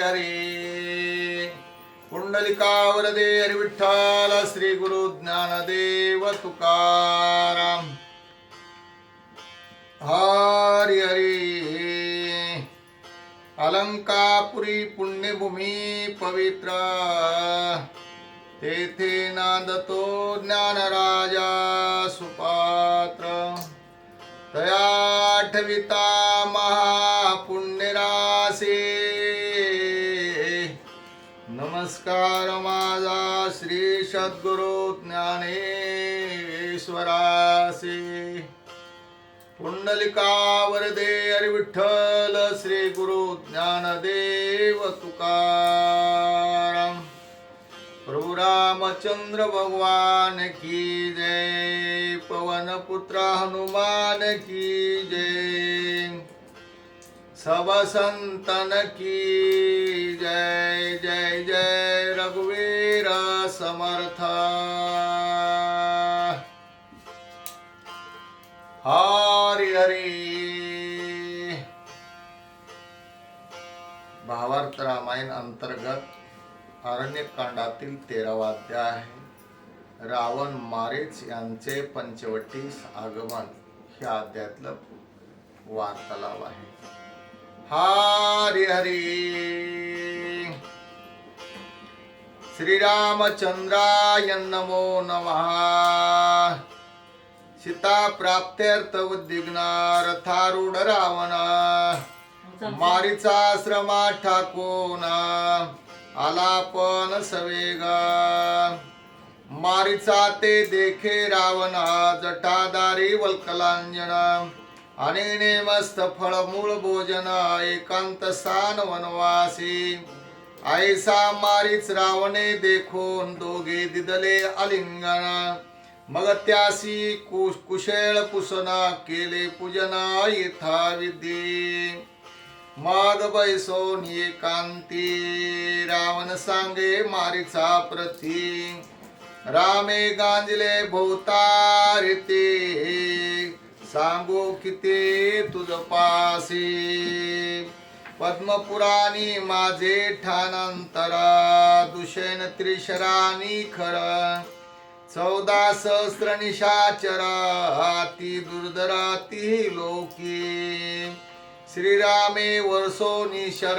हरी कुंडलिकावरदे हरी विठ्ठल श्री गुरु ज्ञानदेव तुकाराम हरि हरी अलंकापुरी पुण्यभूमी पवित्र तेथे नांदतो ज्ञानराजा सुपात्र तया ठविता माझा श्री सद्गुरु ज्ञानेश्वरासे। पुंडलिकावरदे हरी विठ्ठल श्री गुरु ज्ञानदेव तुकाराम। प्रभु रामचंद्र भगवान की जय पवन पुत्र हनुमान की जय। सब संतन की जय जय जय रघुवीर समर्थ। हरि हरी। भावार्थ रामायण अंतर्गत अरण्यकांडातील तेरावा अध्याय आहे. रावण मारेच यांचे पंचवटीस आगमन ह्या अध्यायातलं वार्तालाप आहे. हरी हरी। श्रीरामचंद्राय नमो नमः। सीता प्राप्त्यर्थ उद्विग्न रथारूढ रावण। मारीचा श्रमा ठाकून आलापन सवेग। मारीचा ते देखे रावण जटादारी वल्कलांजन। आणिणे मस्त फळ फळमूळ भोजन एकांत सान वनवासी. ऐसा मारीच रावणे देखून दोघे दिदले अलिंगण मग त्यासी कुश कुशेळ पुसना केले पूजना यथा विधी. मग बैसोन एकांती रावण सांगे मारीचा प्रती. रामे गांजले भोवतारी ते सांगू किती तुझ पासी? पद्मपुराणी माझे ठाणांतर दुषेन त्रिशरानी खर. चौदा सहस्र निशाचर ती दुर्धराती लोकी. श्रीरामे वर्षो निशर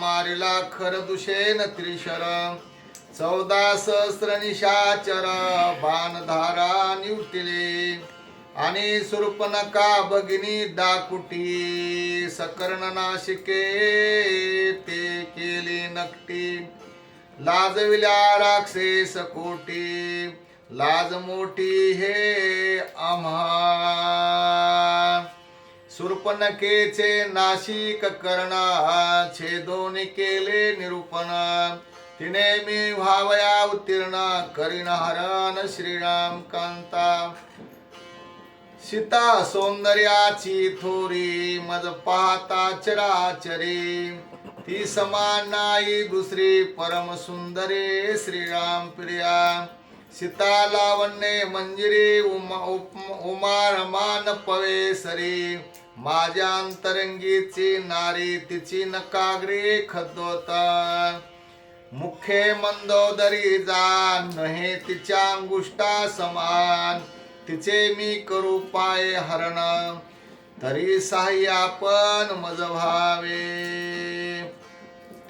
मारिला खर दुषेन त्रिशर. चौदा सहस्र निशाचर बाणधारा निवटिले. आणि सुरपनका भगिनी डाकुटी सकर्ण नाशिके ते केली नकटी. लाजविल्या राक्षे कोटी लाज मोठी हे आम्हा सुरपनकेचे नाशिक करणा छेदोन केले निरूपण. तिने मी व्हावया उत्तीर्ण करीन हरण श्रीराम कांता. सीता सौंदर्याची थोरी मज पाहता चराचरी. ती समान नाही दुसरी परम सुंदरे श्रीराम प्रिया. सीता लावण्ये मंजिरी उमा उमा रमान पवेसरी. माझ्या अंतरंगीची नारी तिची नकाग्री खद्दोता मुखे मंदोदरी जा नहे तिच्या अंगुष्टा समान. तिचे मी करू पाय हरण तरी साह्यापण मज व्हावे.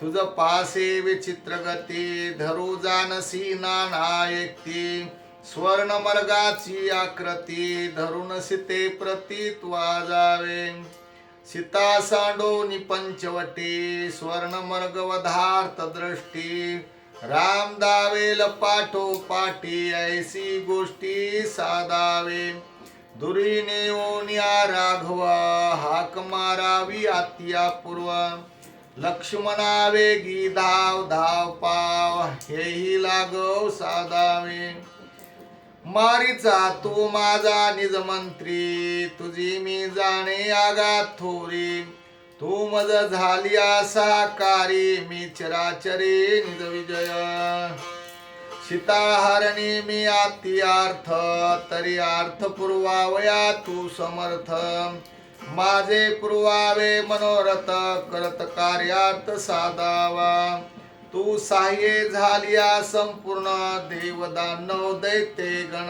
तुझ पासे विचित्र गती धरू जानसी नाना एकती स्वर्ण मर्गाची आकृती धरून सीते प्रती वाजावे सीता सांडोनी पंचवटी स्वर्ण वधार्थ दृष्टी. राम दावेल पाठो पाठी ऐसी गोष्टी साधावे. दुरीने ओनिया राघव हाक मारावी आत्या पूर्व. लक्ष्मणा वेगी धाव धाव पाव हेही लागव साधावे. मारीचा तू माझा निज मंत्री तुझी मी जाणे आगात थोरी. तू मज झाली साकारी मी चराचरे निज विजय सीताहरणी मी आती अर्थ तरी अर्थ पुरवावया तू समर्थ. माझे पुरवावे मनोरथ करत कार्यार्थ साधावा. तू साह्ये झालिया संपूर्ण देवदानव दैते गण.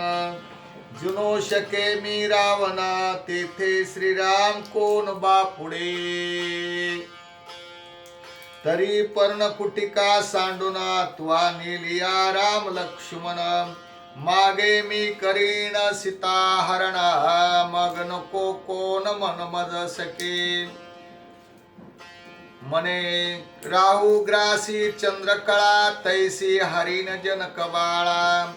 जुनो शके मी रावणा तेथे श्रीराम कोण बापुडे तरी पर्णकुटिका सांडुना त्वा नेलिया राम लक्ष्मण. मागे मी करीन सीता हरणा मग नको कोण मन मज सके? मने राहू ग्रासी चंद्रकळा तैसी हरिन जनक बाळा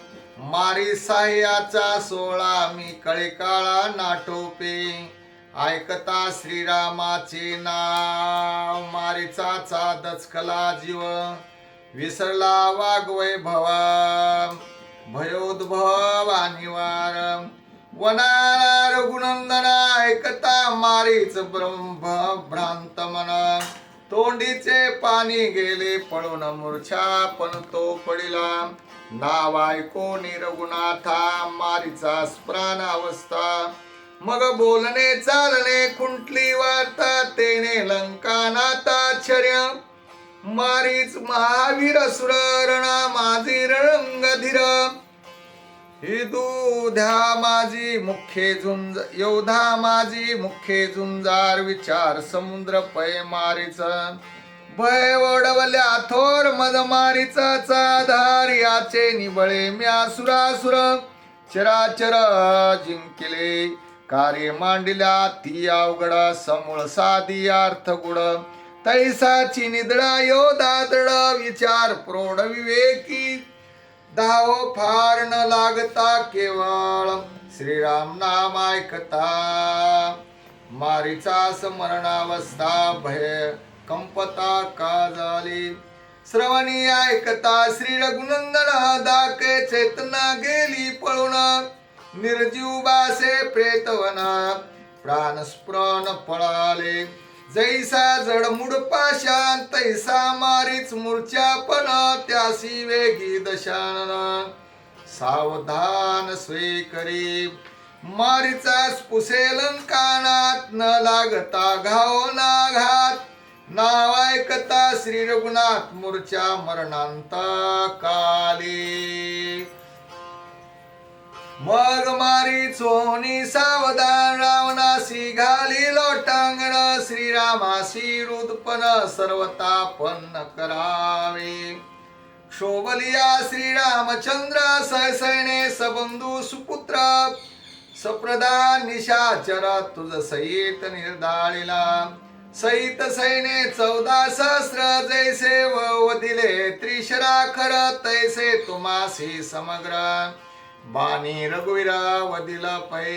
मारी साह्याचा सोळा मी कळे काळा नाटोपे. ऐकता श्रीरामाचे नाव मारीचाचा दचकला जीव. विसरला वाग्वैभवा भयोद्भव अनिवार. वनार रघुनंदना ऐकता मारीच ब्रह्म भ्रांत मन. तोंडीचे पाणी गेले पळून मूर्छा पण तो पडिला. नाव ऐकोनी रघुनाथा मारीचा स्प्राण अवस्था. मग बोलणे चालणे कुंटली वार्ता तेने लंकानाताश्चर्य मारीच महावीर सुर रणा माझी रणंगधीर ही दुध्या माझी मुख्य झुंज योधा माझी मुख्य झुंजार विचार समुद्र पै मारीच. भय ओढवल्या थोर मदमारीचा चाधार याचे निबळे म्या सुरासुर चराचर जिंकले कार्य मांडल्या ती अवघड समूळ साधी अर्थ गुड तैसाची निदळा यो दृढ विचार प्रौढ विवेकी. धाव फार न लागता केवळ श्रीराम नाम ऐकता. मारीचा स्मरणावस्था भय कंपता का झाली श्रवणी ऐकता श्री रघुनंदन दाके चेतना गेली पळून. निर्जीव बासे प्रेतवना. प्राण स्प्रण पळाले जैसा जडमुड पाशान तैसा मारीच मूर्छा पण त्यासी वेगी दशानन. सावधान स्वीकरी मारीचा पुसेलन कानात न लागता घाव ना घात नाव ऐकता श्री रघुनाथ मूर्छा मरणांत काली. मग मारी चोनी सावधान रावणासी घाली लोटांगण श्रीरामासी रुदपन सर्वता पन्न करावे. शोभलिया श्रीरामचंद्र सहसैने सबंधू सुपुत्र सप्रदान निशाचर तुझ सहित निर्दाळिला सहित सैने चौदा सहस्र जैसे वदिले त्रिशराखर तैसे तुमासी समग्र. बाणी रघुवीरा वदिला पै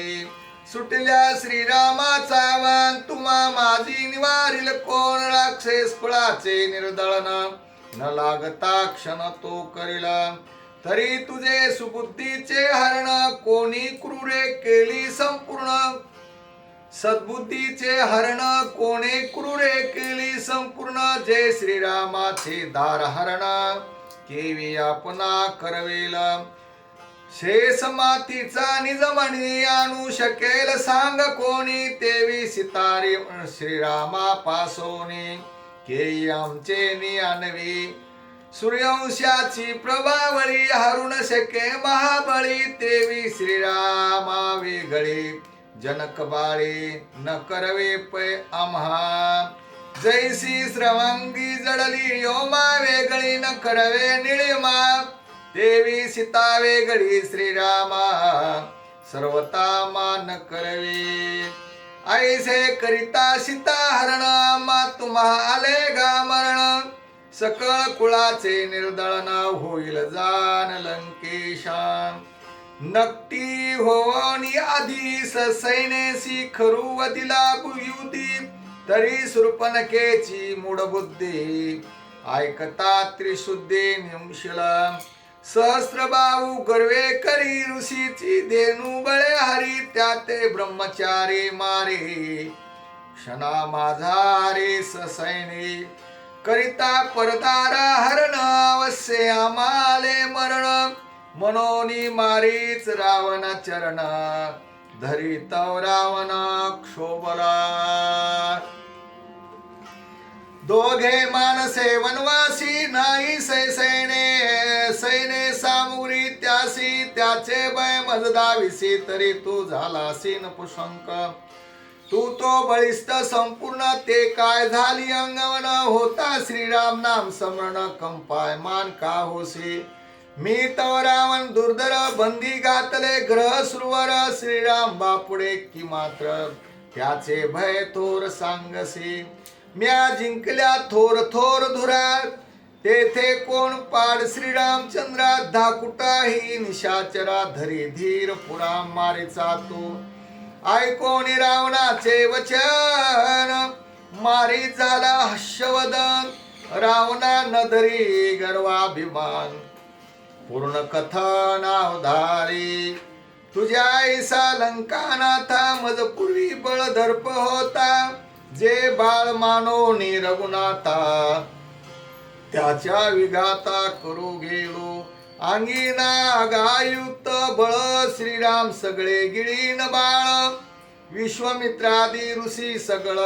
सुटल्या श्रीरामाचा वान तुम्हा माझी निवारील कोण राक्षस कुळाचे निर्दळन. न लागता क्षण तो करिला. तरी तुझे सुबुद्धीचे हरण कोणी क्रूरे केली संपूर्ण. सद्बुद्धीचे हरण कोणे क्रूरे केली संपूर्ण? जय श्रीरामाचे दार हरण केवी आपणा करवेल. शेष मातीचा निजमणी आणू शकेल सांग कोणी? तेवी सितारी श्रीरामा पासोनी के आमचे नियानवी सूर्यवंशाची प्रभावळी हरुण शके महाबळी तेवी श्रीरामा वेगळी जनकबाळी न करवे पै आम्हा. जैसी श्रवंगी जडली योमा वेगळी न करवे निळीमा. देवी सीता वेगळी श्रीरामा. सर्वता मान करवे. ऐसे करिता सीता हरण मा तुम्हा आले गा मरण. सकळ कुळाचे निर्दळन होईल जान लंकेशा नक्टी होवनी आधी सैनेसी खरू दिला युती तरी सुरपनकेची मूढबुद्धी. ऐकता त्रिशुद्धे निंशला सहस्रबाहू गर्वे करी ऋषीची धेनू बळे हरी त्याते ब्रह्मचारी मारे. क्षणा माझा रे ससैने करिता परतारा हरण अवश्य आमाले मरण. मनोनी मारीच रावण चरण तव रावण क्षोभला. दोघे मानसे वनवासी नाही सैने सैने सामुरी त्यासी त्याचे भय मजदाविसी तरी तू झालासी नपुसंक तू तो बळिष्ठ संपूर्ण ते काय झाली अंगवन होता श्रीराम नाम समरण कंपाय मान का होसी? मी तव रावण दुर्धर बंदी घातले ग्रह सुरवर श्रीराम बापुडे की मात्र. त्याचे भय थोर सांगसे. म्या जिंकल्या थोर थोर धुरार तेथे कोण पाड श्रीरामचंद्रा धाकुटा ही निशाचरा धरी धीर पुरा मारीचा तो. ऐकोनी रावणाचे वचन मारी झाला हर्षवदन रावणा नदरी गर्वाभिमान. पूर्ण कथनावधारी तुझ्या ऐसा लंकानाथा मज पूर्वी बळ दर्प होता. जे बाळ मानो रघुनाथा. त्याच्या विघाता करू गेलो. अंगिना गायुक्त बळ श्रीराम सगळे गिळीन बाळ. विश्वमित्रादी ऋषी सगळ.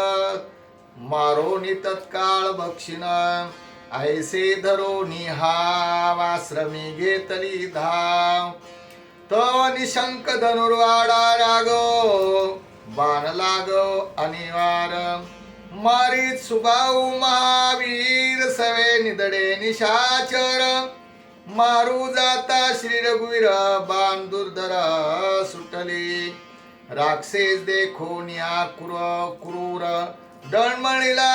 मारोनी तत्काळ बक्षिण. ऐसे धरो हा वाश्रमी घेतली धाव। तो निशंक धनुर्वाडा रागो बाण लागो अनिवार। मारीत सुभाऊ महावीर सवे निदडे निशाचर। मारू जाता श्री रघुवीर बाण दुर्धर सुटली। राक्षेस देखो निया क्रूर। दणमणीला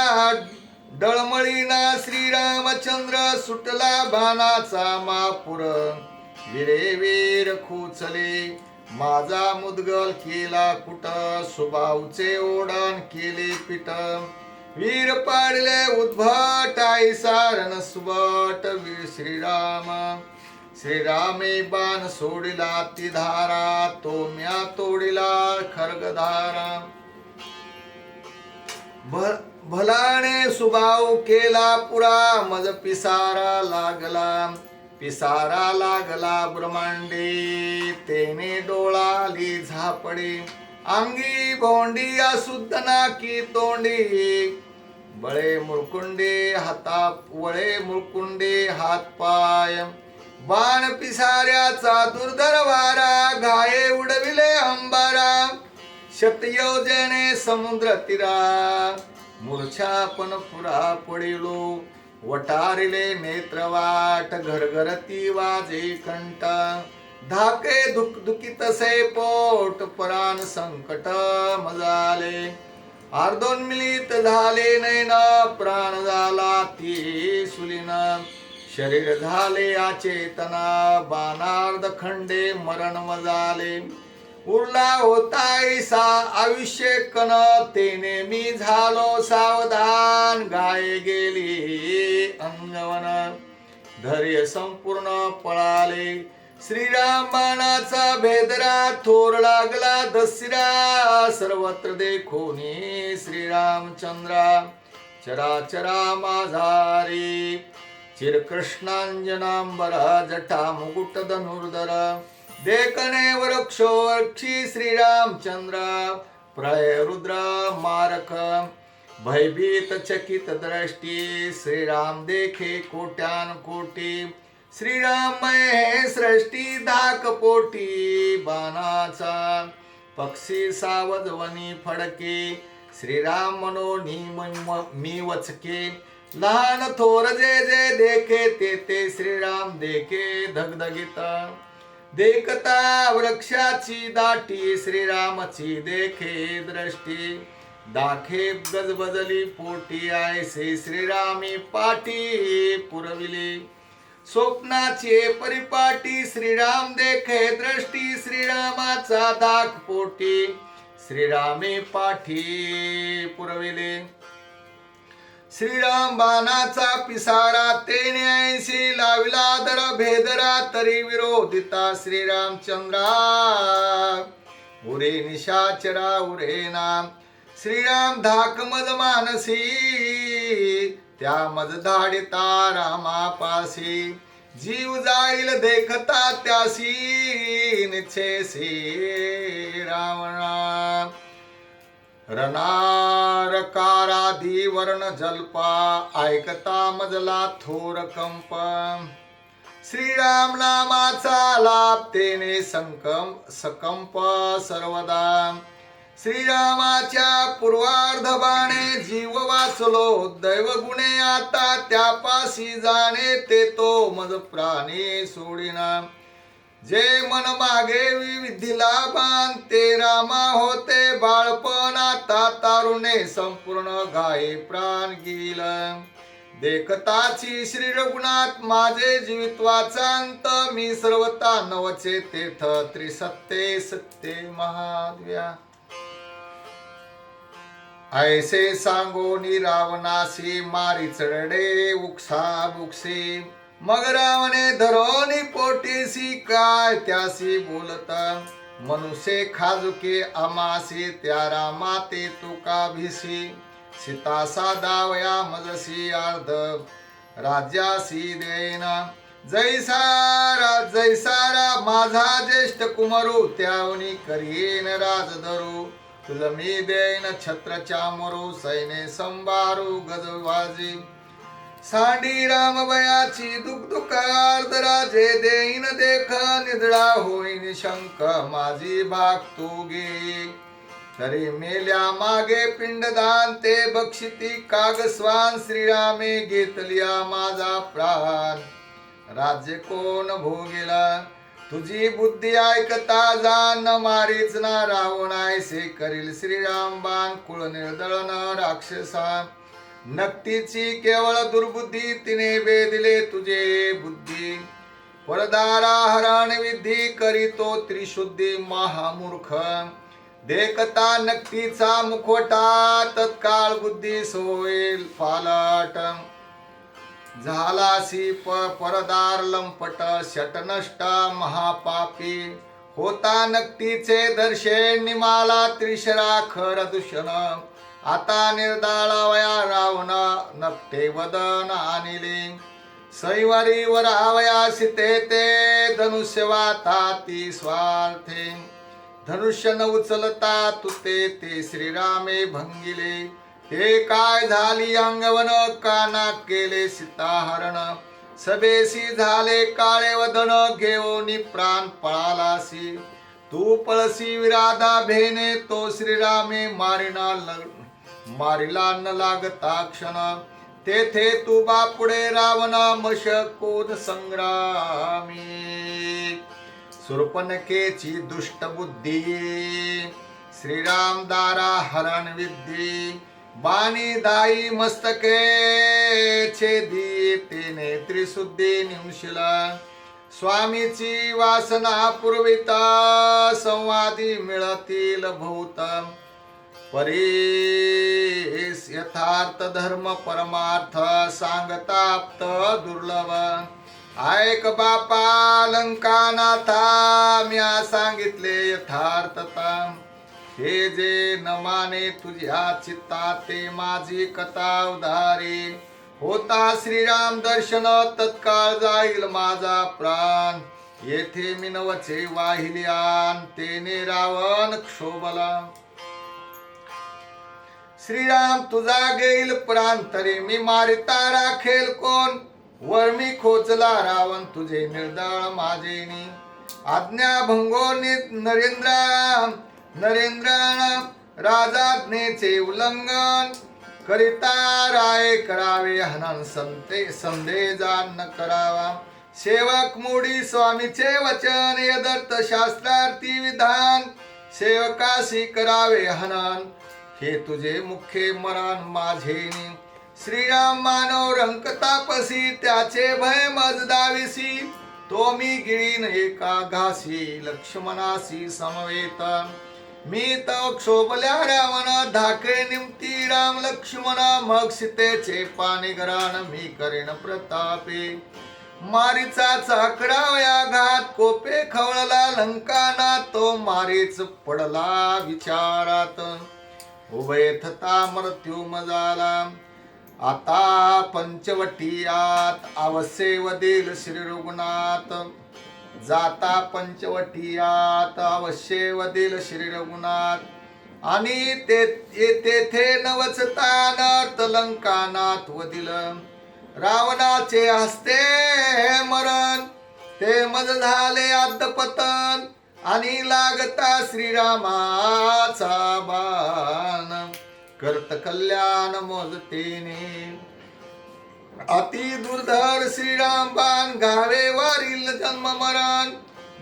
डळमळीना श्रीरामचंद्र सुटला भानाचा मापुर. विरे वीर खुचले माझा मुदगल केला कुट. सुभाऊचे ओढण केले पिट वीर पाडले उद्भट आई सारण सुबट वीर श्रीराम. श्रीरामे बाण सोडिला ती धारा तो म्या तोडिला खरगधारा. भलाने सुभाव केला पुरा मज पिसारा लागला पिसारा लागला ब्रह्मांडे तेने डोळाली झापडे अंगी भोंडी असुद्ध नाकी तोंडी बळे मुळकुंडे हाता वळे मुळकुंडे हात पाय बाण पिसाऱ्याचा दुर्धर वारा घाये उडविले अंबारा शतयोजने समुद्र तीरा मूर्छापण पुरा पडिलो. वटारिले नेत्रवाट घरघरती वाजे कंट धाके दुख दुखी तसे पोट परान संकट मजाले. अर्धोन्मिलित झाले नैन प्राण झाला ती सुलीन. शरीर झाले आचेतना बाणार्ध खंडे मरण मजाले. उरला होता ऐसा आयुष्य कन तेने मी झालो सावधान. गाय गेली अंगवन धैर्य संपूर्ण पळाले. श्रीराम बाणाचा भेदरा थोर लागला दसरा. सर्वत्र देखोनी श्रीरामचंद्रा. चराचरा माझारी चिरकृष्णांजनांबरा जटा मुकुट धनुर्धर. देखणे वृक्षो वृक्षी श्रीरामचंद्र प्रय रुद्र मारक भयभीत चकित दृष्टी श्रीराम देखे कोट्यान कोटी श्रीरामय हे सृष्टी धाक पोटी बाणाचा पक्षी सावधवनी फडके श्रीराम मनोनी मी वचके लहान थोर जे जे देखे ते ते श्रीराम देखे धगधगित. देखता वृक्षाची दाटी श्रीरामची देखे दृष्टी. दाखे गजबजली पोटी आयसे श्रीरामी पाटी पुरविली. स्वप्नाचे परिपाटी श्रीराम देखे दृष्टी श्रीरामाचा दाख पोटी श्रीरामे पाठी पुरविले. श्रीराम बाणाचा पिसारा तेने ऐशी लाविला दर भेदरा तरी विरोधिता श्रीरामचंद्रा. उरे निशाचरा उरे नाम. श्रीराम धाक मज मानसी त्या मज धाडिता रामापासी जीव जाईल देखता त्यासी निच्छेसी रावणा. प्रकाराधी वर्ण जल्पा ऐकता मजला थोर कंप श्रीराम नामाचा लाभ तेने संकम सकंप सर्वदा. श्रीरामाच्या पूर्वार्ध बाणे जीव वाचलो दैव गुणे आता त्यापाशी जाणे ते तो मज प्राणी सोडिना. जे मन मागे विधीला बाण ते रामा होते बाळपण. आता तारुणे संपूर्ण गाये प्राण गेल देखताची श्री रघुनाथ माझे जीवित्वाचा अंत मी सर्वता नवचे तेथ त्रिसत्ते सत्ते महाद्व्या. ऐसे सांगोनी रावणासी मारी चढडे उक्सा बुक्सी. मग रावणे धरोनी पोटीसी काय त्यासी बोलत मनुसे खाजुके अमासी त्या माते तुका भिसी सीता सादावया मजसी अर्ध राज्यासी देना. जैसारा जैसारा माझा ज्येष्ठ कुमरू त्यावनी करीन राजधरू तुझ मी देईन छत्रच्या मरू सैने संभारू गजवाजी. सांडी रामवयाची दुःख राजे देईन देख निधळा होईन शंक माझी भाग तू घे. तरी मेल्या मागे पिंडदान ते बक्षिती कागस्वान श्रीरामे घेतलिया माझा प्राण. राज्य कोण भोगेला? तुझी बुद्धी ऐकता जाण मारीच ना रावणायसे करील श्रीराम बाण. कुळ निर्दळन राक्षसा नक्तीची केवळ दुर्बुद्धी तिने वेदिले तुझे बुद्धी. परदारा हरण विधी करीतो त्रिशुद्धी महामूर्ख. देखता नक्तीचा मुखोटा तत्काळ बुद्धी सोईल पालट झालासी प परदार लंपट शटनष्ट महापापी. होता नक्तीचे दर्शे निमाला त्रिशरा खर दूषण. आता निर्दाळावया रावण नपटे वदन आणिले. सैवारी वरावया सीते ते धनुष्य वाता ती स्वार्थे. धनुष्य न उचलता तुते ते श्रीरामे भंगिले. हे काय झाली अंगवन काना केले सीताहरण. सभेसी झाले काळे वदन घेऊन प्राण पळालासी. तू पळसी विराधा भेने तो श्रीरामे मारिना लग मारिला न लागता क्षण. तेथे तू बापुडे रावण मशकोद संग्रामी. सुरपनकेची दुष्ट बुद्धी. श्रीराम दारा हरण विद्धी. बाणी दाई मस्तके छेदी तेने त्रिशुद्धी निमशिला. स्वामीची वासना पुरविता संवादी मिळतील भूतम परेस यथार्थ धर्म परमार्थ सांगताप्त दुर्लभ. ऐक बापा लंकानाथा म्या सांगितले यथार्थता. हे जे न माने तुझ्या चित्ता ते माझी कथा उधारी. होता श्रीराम दर्शन तत्काळ जाईल माझा प्राण. येथे मिनवचे वाहिल्यान तेने रावण क्षोभला. श्रीराम तुझा घेईल प्रांतरे तरी मी मारिता राखेल कोण? वर मी खोचला रावण तुझे निर्दळ माझेनी आज्ञा भंगो नरेंद्र नरेंद्र राजाज्ञेचे उल्लंघन. करिता राय करावे हनन संते संदे न करावा. सेवक मोडी स्वामीचे वचन यदर्थ शास्त्रार्थी विधान. सेवकाशी करावे हनन हे तुझे मुख्य मरण माझे श्रीराम मानव रंक तापसी त्याचे भय मजदाविसी. तो मी गिळीन एका घासी लक्ष्मणासी समवेत. मी तो क्षोभल्या रावण धाके निमती राम लक्ष्मण मग सीतेचे पाणी मी करेन प्रतापे. मारीचा चाकडावया घात कोपे खवळला लंकाना तो मारीच पडला विचारात. उभय थता मृत्यू मजाला आता पंचवटीयात अवश्य वदील श्री रघुनाथ जाता पंचवटीयात अवश्य वदील श्री रघुनाथ आणि ते तेथे नवचता नर्त लंकानाथ वदिल। रावणाचे हस्ते मरण ते मज झाले अद्दपतन आणि लागता श्रीरामाचा बाण. करत कल्याण मोजतेने. अति दुर्धर श्रीराम बाण घावे वारील जन्म मरण.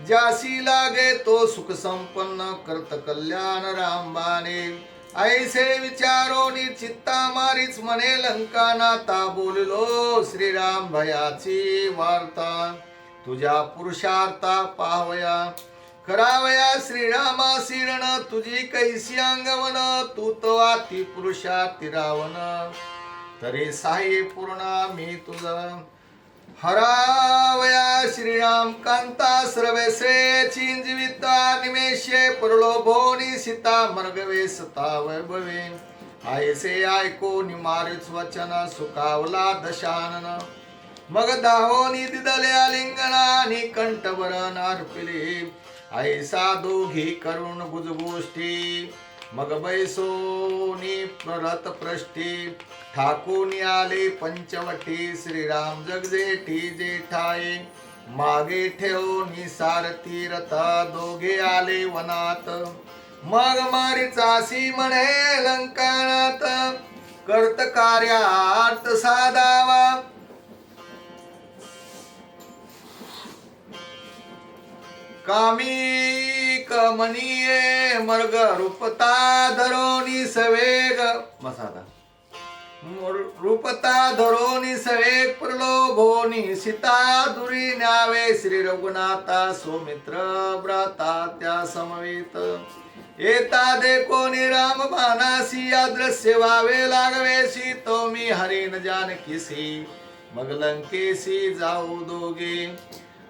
ज्यासी लागे तो सुख संपन्न करत कल्याण रामबाने ऐसे विचारो चित्ता मारीच म्हणे लंका नाता बोललो श्रीराम भयाची वार्ता. तुझ्या पुरुषार्था पाहवया करावया श्रीरामा शिरण तुझी कैसी अंगवन तू तो अति पुरुषार्थी रावण. तरी साई पूर्णा मी तुझा हरावया श्रीराम कांता सर्वेसे चिंजविता निमेषे परलोभोनी सीता मर्गवे सता वैभवे आयसे आयको निमारिच वचन सुकावला दशानन. मग दाहोनी दिदले आलिंगणानी कंठभरण अर्पिले. ऐसा दोघी करुण गुजगोष्टी मग बैसोनी परत प्रष्टी ठाकून आले पंचवटी. श्रीराम जगजेठी जेठाई. मागे ठेवून सारथी रथ दोघे आले वनात. मग मारी चासी म्हणे लंकाणात कर्त कार्यार्थ साधावा. कामी कमनीये मर्ग रूपता धरोनी सवेग. मसादा रूपता धरोनी सवेग प्रलोभोनी सीता दुरी न्यावे श्री रघुनाथा सौमित्र ब्राता त्या समवेत. येता दे कोणी राम बाणासी अदृश्य व्हावे लागवेशी तो मी हरिण जानकीसी मग लंकेशी जाऊ दोघे.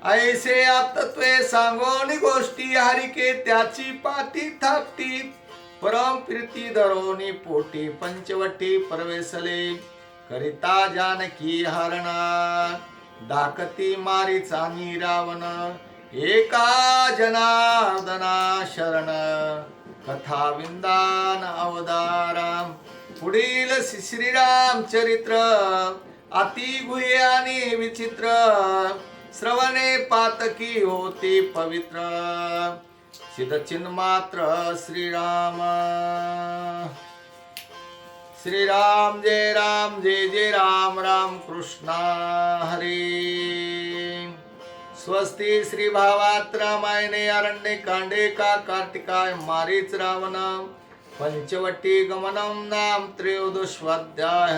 ऐसे आप्तत्वे सांगोनी गोष्टी हरिके त्याची पाती थापती. परम प्रीती धरोनी पोटी पंचवटी परवेसले. करिता जानकी हरणा. दाकती मारी चानी रावण एका जनार्दना शरण. कथा विंदान अवताराम पुढील श्रीराम चरित्र. अति गुह्य आणि विचित्र. श्रवणे पातकी होती पवित्र सिद्धचिन्ह मात्र श्रीराम। श्रीराम जय राम जय जय राम राम कृष्णा हरी। स्वस्ती श्री भावात रामायणे अरण्ये कांडे का कार्तिकाय मारीच रावण पंचवटी गमनम नाम त्रयोदश्वाध्याय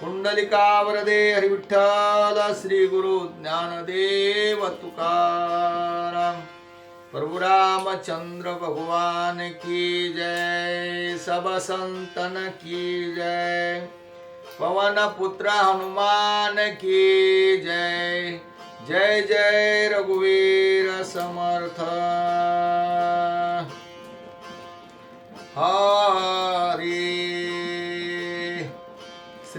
कुंडलिका वरदे हरिविठ्ठल श्री गुरु ज्ञानदेव तुकाराम। प्रभु रामचंद्र भगवान की जय सब संतन की जय। पवन पुत्र हनुमान की जय जय जय रघुवीर समर्थ। हरी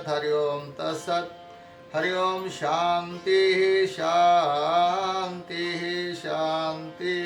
तत्सत हरि ओम तत्सत् हरि ओम शांती शांती शांती